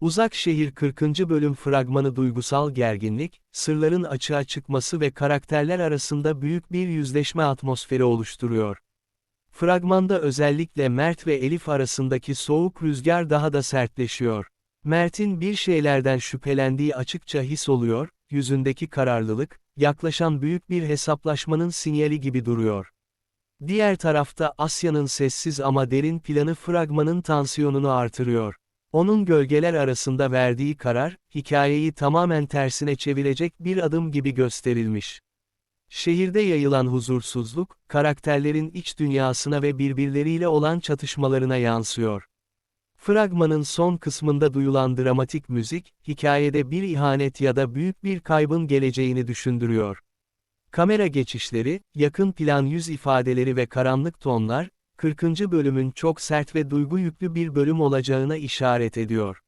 Uzak Şehir 40. bölüm fragmanı duygusal gerginlik, sırların açığa çıkması ve karakterler arasında büyük bir yüzleşme atmosferi oluşturuyor. Fragmanda özellikle Mert ve Elif arasındaki soğuk rüzgar daha da sertleşiyor. Mert'in bir şeylerden şüphelendiği açıkça his oluyor, yüzündeki kararlılık, yaklaşan büyük bir hesaplaşmanın sinyali gibi duruyor. Diğer tarafta Asya'nın sessiz ama derin planı fragmanın tansiyonunu artırıyor. Onun gölgeler arasında verdiği karar, hikayeyi tamamen tersine çevirecek bir adım gibi gösterilmiş. Şehirde yayılan huzursuzluk, karakterlerin iç dünyasına ve birbirleriyle olan çatışmalarına yansıyor. Fragmanın son kısmında duyulan dramatik müzik, hikayede bir ihanet ya da büyük bir kaybın geleceğini düşündürüyor. Kamera geçişleri, yakın plan yüz ifadeleri ve karanlık tonlar, 40. bölümün çok sert ve duygu yüklü bir bölüm olacağına işaret ediyor.